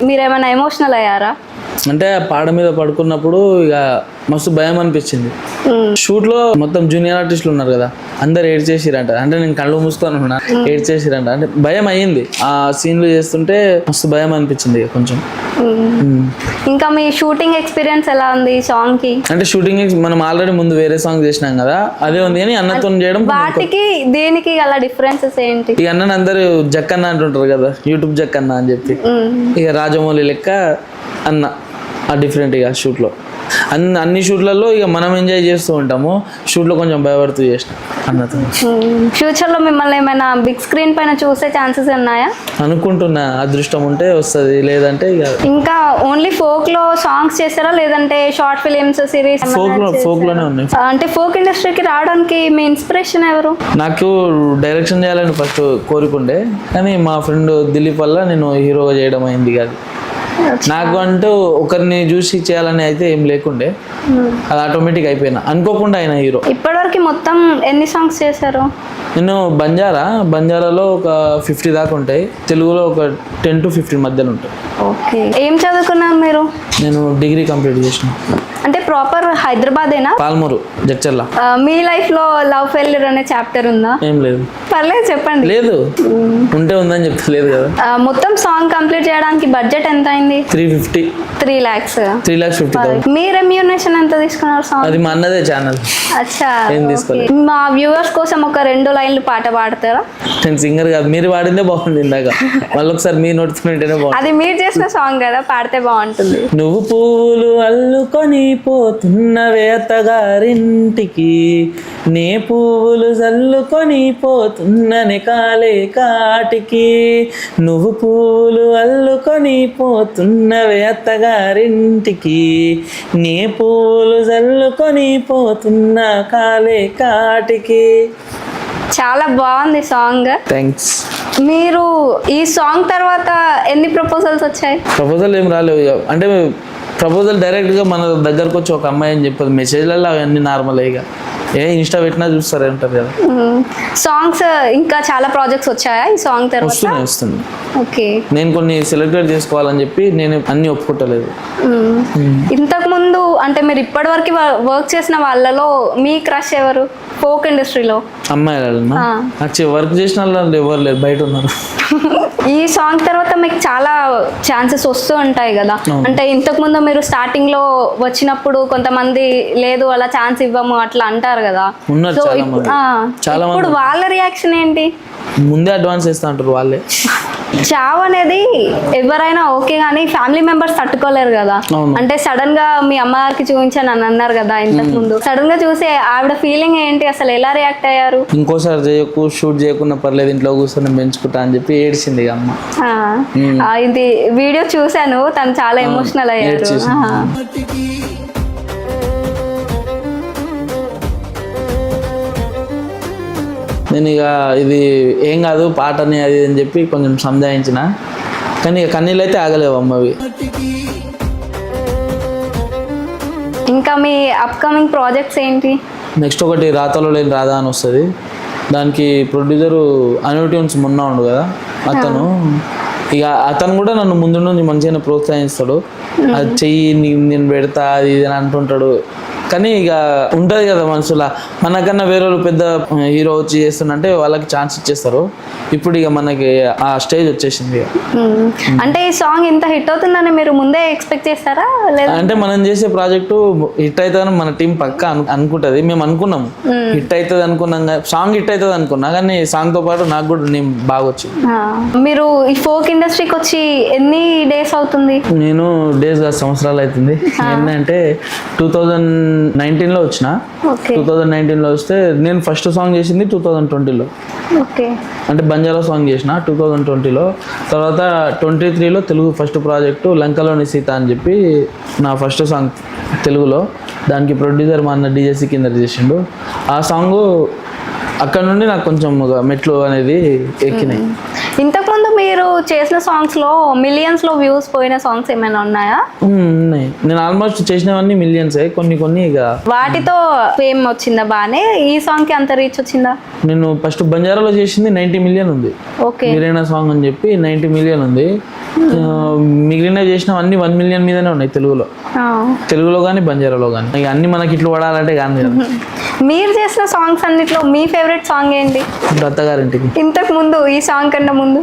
మీరేమైనా ఎమోషనల్ అయ్యారా? అంటే పాడ మీద పడుకున్నప్పుడు ఇక మస్తు భయం అనిపించింది. షూట్లో మొత్తం జూనియర్ ఆర్టిస్టులు ఉన్నారు కదా అందరు ఏడ్ చేసిరంట. అంటే నేను కళ్ళు మూసుకొని ఉన్నా ఏడ్ చేసిరంట. అంటే భయం అయ్యింది. ఆ సీన్లు చేస్తుంటే మస్తు భయం అనిపించింది కొంచెం. ఇంకా మీ షూటింగ్ ఎక్స్పీరియన్స్ ఎలా ఉంది సాంగ్కి? అంటే షూటింగ్ మనం ఆల్రెడీ ముందు వేరే సాంగ్ చేసినాం కదా అదే ఉంది కానీ అన్నతో చేయడం వాటికి దీనికి గల డిఫరెన్సెస్ ఏంటి? ఇక అన్నని అందరూ జక్కన్న అంటుంటారు కదా యూట్యూబ్ జక్కన్న అని చెప్పి. ఇక రాజమౌళి లెక్క అన్న ఆ డిఫరెంట్ ఇక షూట్లో. అన్ని అన్ని షూట్లలో ఇక మనం ఎంజాయ్ చేస్తూ ఉంటాము. షూట్లో కొంచెం భయపడుతూ చేసిన. అన్నతో ఫ్యూచర్లో మిమ్మల్ని ఏమైనా బిగ్ స్క్రీన్ పైన చూసే ఛాన్సెస్ ఉన్నాయా? అనుకుంటున్నా. అదృష్టం ఉంటే వస్తుంది. లేదంటే ఇక ఇంకా ఓన్లీ ఫోక్లో సాంగ్స్ చేస్తారా? లేదంటే షార్ట్ ఫిలిమ్స్ సిరీస్ ఫోక్లో ఫోక్లోనే ఉన్నాయి. అంటే ఫోక్ ఇండస్ట్రీకి రావడానికి మీ ఇన్స్పిరేషన్ ఎవరు? నాకు డైరెక్షన్ చేయాలని ఫస్ట్ కోరికుండే కానీ మా ఫ్రెండ్ దిలీప్ వల్ల నేను హీరోగా చేయడం అయింది కాదు నాకు అంటూ ఒకరిని చూసి చేయాలని అయితే ఏం లేకుండే. అది ఆటోమేటిక్ అయిపోయినా. అనుకోకుండా ఆయన హీరో. ఇప్పటివరకు మొత్తం ఎన్ని సాంగ్స్ చేశారు? నేను బంజారా బంజారాలో ఒక ఫిఫ్టీ దాకా ఉంటాయి. తెలుగులో ఒక టెన్ టు ఫిఫ్టీన్ మధ్యలో ఉంటాయి. ఓకే. ఏం చదువుకున్నారు మీరు? నేను డిగ్రీ కంప్లీట్ చేసిన. అంటే ప్రాపర్ హైదరాబాదేనా? పాల్మూరు జడ్చర్ల. మీ లైఫ్లో లవ్ ఫెయిల్యూర్ అనే చాప్టర్ ఉందా? ఏం లేదు. పర్లేదు చెప్పండి. లేదు. ఉంటే ఉందని చెప్తలేదు కదా. ఆ, మొత్తం సాంగ్ కంప్లీట్ చేయడానికి బడ్జెట్ ఎంత అయింది three fifty. Three lakhs three lakhs fifty మీ రెమ్యూనేషన్ ఎంత తీసుకున్నారు సాంగ్ అది మా అన్నదే ఛానల్ అచ్చా. మా వ్యూవర్స్ కోసం ఒక రెండు లైన్లు పాట పాడతారా? నేను సింగర్ కాదు. మీరు వాడిందే బాగుంది ఇందాక. మళ్ళీ ఒకసారి మీ బాగుంది అది మీరు చేసిన సాంగ్ కదా పాడితే బాగుంటుంది. నువ్వు పువ్వులు అల్లుకొని పోతున్నవే అత్తగారింటికి నే పువ్వులు చల్లుకొని పోతున్ననే కాలే కాటికి నువ్వు పువ్వులు అల్లుకొని పోతున్నవే అత్తగారింటికి. నే పువ్వులు చల్లుకొని పోతున్న కాలే కాటికి. చాలా బాగుంది సాంగ్. థ్యాంక్స్ మీరు ఈ సాంగ్ తర్వాత ఎన్ని ప్రపోజల్స్ వచ్చాయి? ప్రపోజల్ ఏం రాలేవు ఇక. అంటే ప్రపోజల్ డైరెక్ట్గా మన దగ్గరకు వచ్చి ఒక అమ్మాయి అని చెప్పదు. మెసేజ్లలో అవన్నీ నార్మల్ ఇక ఏ ఇన్స్టా పెట్టినా చూస్తారు అంటారు కదా. సాంగ్స్ ఇంకా చాలా ప్రాజెక్ట్స్ వచ్చాయా ఈ సాంగ్ తర్వాత? వస్తున్నాయి వస్తుంది ఓకే. నేను కొన్ని సెలబ్రేట్ చేసుకోవాలని చెప్పి నేను అన్ని ఒప్పుకుంటలేదు. ఇంతకు ముందు అంటే మీరు ఇప్పటివరకు వర్క్ చేసిన వాళ్ళలో మీ క్రష్ ఎవరు? ఫోక్ ఇండస్ట్రీలో? అమ్మాయిలన్నా. నాకు వర్క్ చేసిన వాళ్ళు ఎవరు లేరు బయట ఉన్నారు. ఈ సాంగ్ తర్వాత మీకు చాలా ఛాన్సెస్ వస్తూ ఉంటాయి కదా. అంటే ఇంతకు ముందు మీరు స్టార్టింగ్లో వచ్చినప్పుడు కొంతమంది లేదు అలా ఛాన్స్ ఇవ్వము అట్లా అంటారు కదా. సో ఇప్పుడు వాళ్ళ రియాక్షన్ ఏంటి? ముందే అడ్వాన్స్ ఇస్తా అంటారు వాళ్ళే. చావ్ అనేది ఎవరైనా ఓకే కానీ ఫ్యామిలీ మెంబర్స్ తట్టుకోలేరు కదా. అంటే సడన్గా మీ అమ్మగారికి చూపించాను అని అన్నారు కదా ఇంతకు ముందు. సడన్గా చూసి ఆవిడ ఫీలింగ్ ఏంటి? అసలు ఎలా రియాక్ట్ అయ్యారు? ఇంకోసారి చేయకు షూట్ చేయకుండా పర్లేదు ఇంట్లో కూర్చొని పెంచుకుంటా అని చెప్పి ఏడిచింది అమ్మ. ఇది వీడియో చూశాను తను చాలా ఎమోషనల్ అయ్యారు నేను ఇక ఇది ఏం కాదు పాటని అది అని చెప్పి కొంచెం సంజాయించిన కానీ ఇక కన్నీళ్ళు అయితే ఆగలేవు అమ్మవి. ఇంకా మీ అప్కమింగ్ ప్రాజెక్ట్స్ ఏంటి? నెక్స్ట్ ఒకటి రాతలో లేని రాధా అని వస్తుంది. దానికి ప్రొడ్యూసరు ట్యూన్స్ మొన్న ఉండు కదా అతను. ఇక అతను కూడా నన్ను ముందు నుంచి మంచిగానే ప్రోత్సహిస్తాడు. అది చెయ్యి నేను పెడతా అది ఇది అని అంటుంటాడు. కానీ ఇక ఉంటుంది కదా మనసులో మనకన్నా వేరే వాళ్ళు పెద్ద హీరో వచ్చి చేస్తుందంటే వాళ్ళకి ఛాన్స్ ఇచ్చేస్తారు. ఇప్పుడు ఇక మనకి ఆ స్టేజ్ వచ్చేసింది. అంటే ఈ సాంగ్ ఇంత హిట్ అవుతుందని మీరు ముందే ఎక్స్పెక్ట్ చేస్తారా? లేదా? అంటే మనం చేసే ప్రాజెక్టు హిట్ అవుతుందని మన టీం పక్క అనుకుంటది. మేము అనుకున్నాం. హిట్ అవుతుంది అనుకున్నాం సాంగ్ హిట్ అవుతుంది అనుకున్నా కానీ సాంగ్తో పాటు నాకు కూడా నేను బాగా వచ్చింది. మీరు ఈ ఫోక్ ఇండస్ట్రీకి వచ్చి ఎన్ని డేస్ అవుతుంది? నేను డేస్ సంవత్సరాలు అవుతుంది. ఏంటంటే టూ థౌజండ్ నైన్టీన్లో వచ్చిన. టూ థౌజండ్ నైన్టీన్లో వస్తే నేను ఫస్ట్ సాంగ్ చేసింది టూ థౌజండ్ ట్వంటీలో. అంటే బంజారా సాంగ్ చేసిన టూ థౌజండ్ ట్వంటీలో. తర్వాత ట్వంటీ త్రీలో తెలుగు ఫస్ట్ ప్రాజెక్టు లంకలోని సీత అని చెప్పి నా ఫస్ట్ సాంగ్ తెలుగులో. దానికి ప్రొడ్యూసర్ మా అన్న డిజెసి కింద చేసిండు. ఆ సాంగ్ అక్కడ నుండి నాకు కొంచెం మెట్లు అనేది ఎక్కినాయి. ఇంతకుముందు మీరు చేసిన సాంగ్స్లో మిలియన్స్లో వ్యూస్ పోయిన సాంగ్స్ ఏమైనా ఉన్నాయా? ఉన్నాయి. నేను ఆల్మోస్ట్ చేసినవన్నీ మిలియన్సే కొన్ని కొన్ని ఇక. వాటితో ఫేమ్ వచ్చిందా బాగానే ఈ సాంగ్కి అంత రీచ్ వచ్చిందా? నేను ఫస్ట్ బంజారాలో చేసింది నైంటీ మిలియన్ ఉంది. ఓకే. మీరైనా సాంగ్ అని చెప్పి నైంటీ మిలియన్ ఉంది. ఆ, మిగిలినవి చేసినవన్నీ వన్ మిలియన్ మీదనే ఉన్నాయి తెలుగులో. తెలుగులో కానీ బంజారాలో కానీ అన్ని మనకి ఇట్లా పడాలంటే కానీ మీరు చేసిన సాంగ్స్ అన్నిట్లో మీ ఫేవరెట్ సాంగ్ ఏంటి? ఇంతకు ముందు ఈ సాంగ్ కన్నా ముందు.